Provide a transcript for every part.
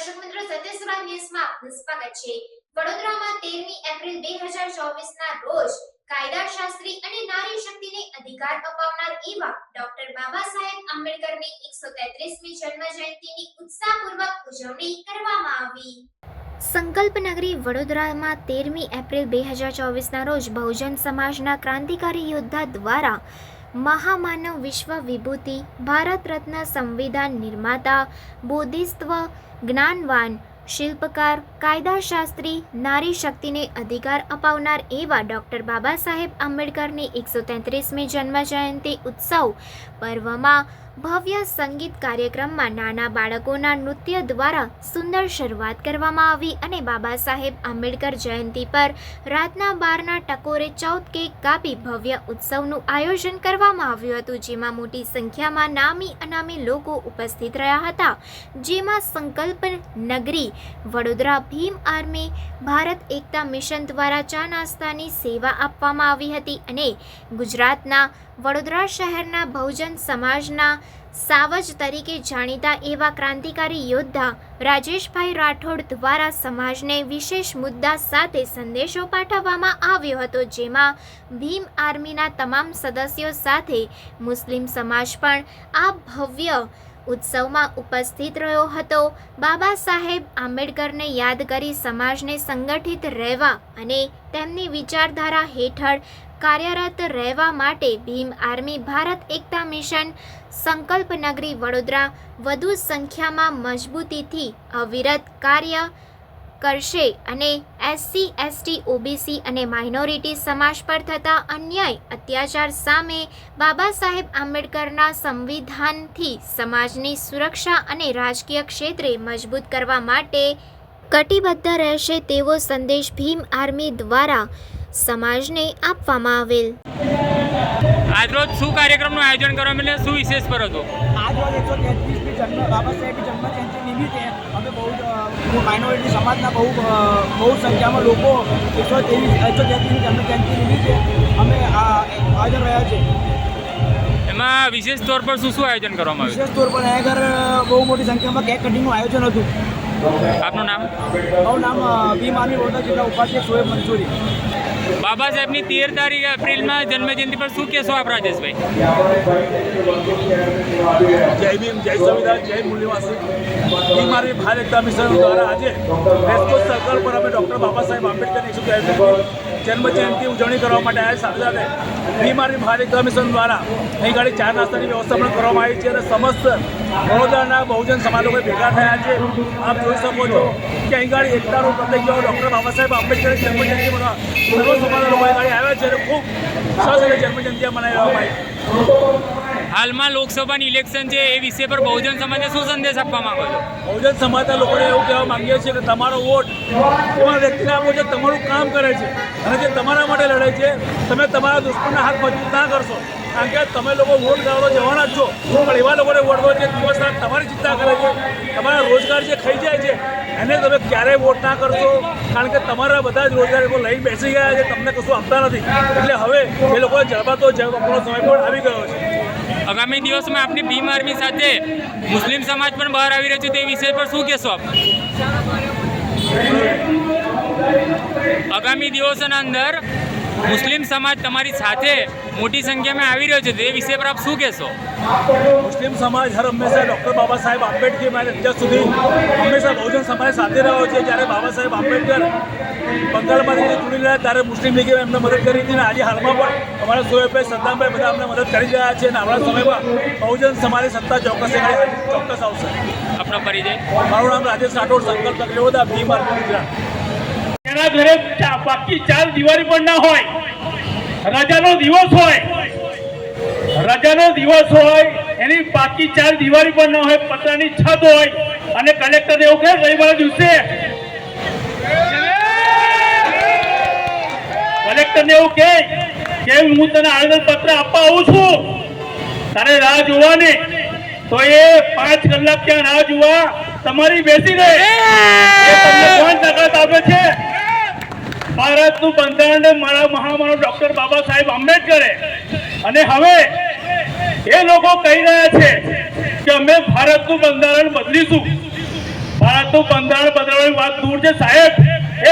દર્શક મિત્રો સત્યસભા ન્યૂઝમાં આપનું સ્વાગત છે વડોદરામાં 13મી એપ્રિલ 2024 ના રોજ કાયદાશાસ્ત્રી અને નારી શક્તિને અધિકાર અપાવનાર એવા ડોક્ટર બાબા સાહેબ આંબેડકરની 133મી જન્મ જયંતિની ઉત્સાહપૂર્વક ઉજવણી કરવામાં આવી. સંકલ્પ નગરી વડોદરામાં તેરમી એપ્રિલ બે હજાર ચોવીસના રોજ બહુજન સમાજના ક્રાંતિકારી યોદ્ધા દ્વારા મહામાનવ વિશ્વ વિભૂતિ ભારત રત્ન સંવિધાન નિર્માતા બોધિસ્ત્વ જ્ઞાનવાન શિલ્પકાર, કાયદાશાસ્ત્રી, નારી શક્તિને અધિકાર અપાવનાર એવા ડૉક્ટર બાબા સાહેબ આંબેડકરની એકસો તેત્રીસમી જન્મજયંતિ ઉત્સવ પર્વમાં ભવ્ય સંગીત કાર્યક્રમમાં નાના બાળકોના નૃત્ય દ્વારા સુંદર શરૂઆત કરવામાં આવી અને બાબા સાહેબ આંબેડકર જયંતિ પર રાતના બારના ટકોરે ચૌદ કેક કાપી ભવ્ય ઉત્સવનું આયોજન કરવામાં આવ્યું હતું, જેમાં મોટી સંખ્યામાં નામી અનામી લોકો ઉપસ્થિત રહ્યા હતા, જેમાં સંકલ્પ નગરી વડોદરા ભીમ આર્મી ભારત એકતા મિશન દ્વારા ચા નાસ્તાની સેવા આપવામાં આવી હતી અને ગુજરાતના વડોદરા શહેરના બહુજન સમાજના સાવજ તરીકે જાણીતા એવા ક્રાંતિકારી યોદ્ધા રાજેશભાઈ રાઠોડ દ્વારા સમાજને વિશેષ મુદ્દા સાથે સંદેશો પાઠવવામાં આવ્યો હતો, જેમાં ભીમ આર્મીના તમામ સદસ્યો સાથે મુસ્લિમ સમાજ પણ આ ભવ્ય ઉત્સવમાં ઉપસ્થિત રહ્યો હતો. બાબા સાહેબ આંબેડકરને યાદ કરી સમાજને સંગઠિત રહેવા અને તેમની વિચારધારા હેઠળ કાર્યરત રહેવા માટે ભીમ આર્મી ભારત એકતા મિશન, સંકલ્પ નગરી વડોદરા વધુ સંખ્યામાં મજબૂતીથી અવિરત કાર્ય કરશે અને એસસી એસટી ઓબીસી અને માઇનોરિટી સમાજ પર થતા અન્યાય અત્યાચાર સામે બાબા સાહેબ આંબેડકરના સંવિધાનથી સમાજની સુરક્ષા અને રાજકીય ક્ષેત્રે મજબૂત કરવા માટે કટિબદ્ધ રહેશે તેવો સંદેશ ભીમ આર્મી દ્વારા સમાજને આપવામાં આવેલ. આજરોજ શું કાર્યક્રમનું આયોજન કરવામાં એટલે શું વિશેષ પર હતો? જન્મ બાબા સાહેબની જન્મજયંતિ નિમિત્તે અમે બહુ માઇનોરિટી સમાજના બહુ બહુ સંખ્યામાં લોકો એકસો ત્રેવીસ એકસો તેત્રીસની જન્મજયંતિ નિમિત્તે અમે આ હાજર રહ્યા છે એમાં વિશેષ તોર પર શું શું આયોજન કરવામાં આવ્યું? વિશેષ તોર પર આગળ બહુ મોટી સંખ્યામાં કેક કટિંગનું આયોજન હતું. આપનું નામ? મારું નામ ભીમ આર્મી વડોદરા જિલ્લા ઉપાધ્યક્ષ સોએબ મંસૂરી. બાબા સાહેબની તેર તારીખ એપ્રિલમાં જન્મજયંતિ પર શું કહેશો આપ રાજેશભાઈ? જય ભીમ, જય સંવિધાન, જય મૂલ્યવાસી. મારી ભારત એકતા મિશન દ્વારા આજે રેસકોર્સ સર્કલ પર અમે ડૉક્ટર બાબા સાહેબ આંબેડકરની શું ત્રેવીસમી જન્મ જયંતિ ઉજવણી કરવા માટે આવ્યા સાથે સાથે. બીમારી ભારત કમિશન દ્વારા અહીં ગાડી ચા નાસ્તાની વ્યવસ્થા પણ કરવામાં આવી છે અને સમસ્ત વડોદરાના બહુજન સમાજ લોકો ભેગા થયા છે. આપ જોઈ શકો છો કે અહીં ગાડી એકતાનું પ્રતિક જેવો ડૉક્ટર બાબા સાહેબ આંબેડકર જન્મજયંતિ મનાવવા આવ્યા છે અને ખૂબ સરસ રીતે જન્મજયંતિ મનાવવામાં આવી હાલમાં લોકસભાની ઇલેક્શન છે એ વિષય પર બહુજન સમાજને શું સંદેશ આપવા માંગો છો? બહુજન સમાજના લોકોને એવું કહેવા માંગીએ છીએ કે તમારો વોટ એવા વ્યક્તિને આપો જે તમારું કામ કરે છે અને જે તમારા માટે લડે છે. તમે તમારા દુશ્મનના હાથ મજબૂત ના કરશો. કારણ કે તમે લોકો વોટ કરવા જવાના જ છો. પણ એવા લોકોને વોટ દો જે દિવસ તમારી ચિંતા કરે છે, તમારા રોજગાર જે ખાઈ જાય છે, એને તમે ક્યારેય વોટ ના કરશો? કારણ કે તમારા બધા જ રોજગાર લોકો લઈને બેસી ગયા છે, તમને કશું આપતા નથી. એટલે હવે એ લોકોને જળવાતો જવાનો સમય પણ આવી ગયો છે. આગામી દિવસમાં આપની ભીમ આર્મી સાથે મુસ્લિમ સમાજ પણ બહાર આવી રહ્યો છે, તે વિષય પર શું કહેશો આપ? આગામી દિવસોના અંદર મુસ્લિમ સમાજ તમારી સાથે મોટી સંખ્યામાં આવી રહ્યો છે તે વિશે પર આપ શું કહેશો? મુસ્લિમ સમાજ હર હંમેશા ડૉક્ટર બાબા સાહેબ આંબેડકર મારે અત્યાર સુધી હંમેશા બહુજન સમાજ સાથે રહ્યો છે. જ્યારે બાબા સાહેબ આંબેડકર બંગાળમાંથી ચૂંટી રહ્યા ત્યારે મુસ્લિમ લીગે એમને મદદ કરી હતી અને આજે હાલમાં પણ અમારા સોએબભાઈ સદ્દામભાઈ બધા અમને મદદ કરી રહ્યા છે અને આવનારા સમયમાં બહુજન સમાજની સત્તા ચોક્કસ ચોક્કસ આવશે. આપનો પરિચય. મારું નામ રાજેશ રાઠોડ સંકલ્પ તકલીફોદા ભી માર્ગ ગુજરાત. એના ઘરે બાકી ચાર દિવાળી પણ ના હોય. રજાનો દિવસ હોય. રજાનો દિવસ હોય, એની બાકી ચાર દિવાળી પણ ના હોય, પતરાની છત હોય. અને કલેક્ટર એવું કહે, રવિવારના દિવસે કલેક્ટરને એવું કહે કે, હું તને આવેદન પત્ર આપવા આવું છું. તારે રાહ જોવાની. તો એ પાંચ કલાક ત્યાં રાહ જોવા તમારી બેસી રહે એ તમને કોણ તાકાત આપે છે ભારતનું બંધારણ મારા મહામાનવ ડોક્ટર બાબા સાહેબ આંબેડકરે. અને હવે એ લોકો કહી રહ્યા છે કે અમે ભારતનું બંધારણ બદલીશું. ભારતનું બંધારણ બદલવાની વાત દૂર છે. સાહેબ,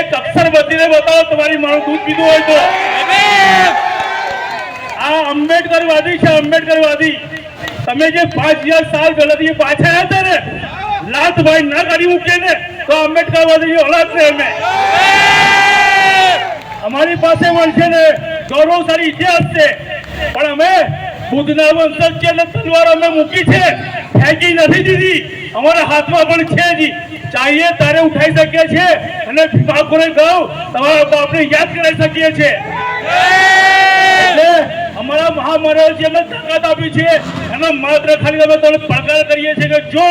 એક અક્ષર બદલીને બતાવો, તમારી મારું દૂધ પીધું હોય તો. આ આંબેડકરવાદી છે, આંબેડકરવાદી. તમે જે પાંચ હજાર સાલ પહેલાથી પાછા આવ્યા હતા ને, લાતભાઈ ના કાઢી મૂકીએ ને તો આંબેડકરવાદી ની છે અમે અમારી પાસે છે ને ગૌરવશાળી ઇતિહાસ છે. પણ અમે બુદ્ધના વંશજ છે એટલે તલવાર અમે મૂકી છે. ફેંકી નથી દીધી. અમારા હાથમાં પણ છે જ ચાહીએ તારે ઉઠાઈ શકીએ છીએ અને બાકોને કહું તમારા બાપને યાદ કરાવી શકીએ છીએ અમારા મહામાનવ જે અમે તાકાત આપી છે. એના માત્ર ખાલી અમે તમને પડકાર કરીએ છીએ કે જો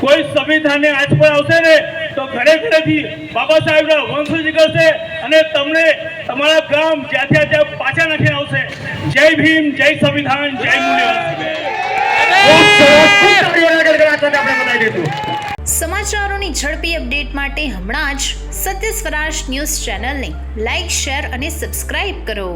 કોઈ સંવિધાનને આજ પર આવશે ને તો ઘરે ઘરેથી બાબા સાહેબના વંશ નીકળશે અને તમને તમારા ગામ જ્યાં ત્યાં ત્યાં પાછા નથી આવશે. જય ભીમ, જય સંવિધાન, જય મૂલ્યવાન સમાચારોની ઝડપી અપડેટ માટે હમણાં જ સત્ય સ્વરાજ ન્યૂઝ ચેનલને લાઇક શેર અને સબસ્ક્રાઇબ કરો.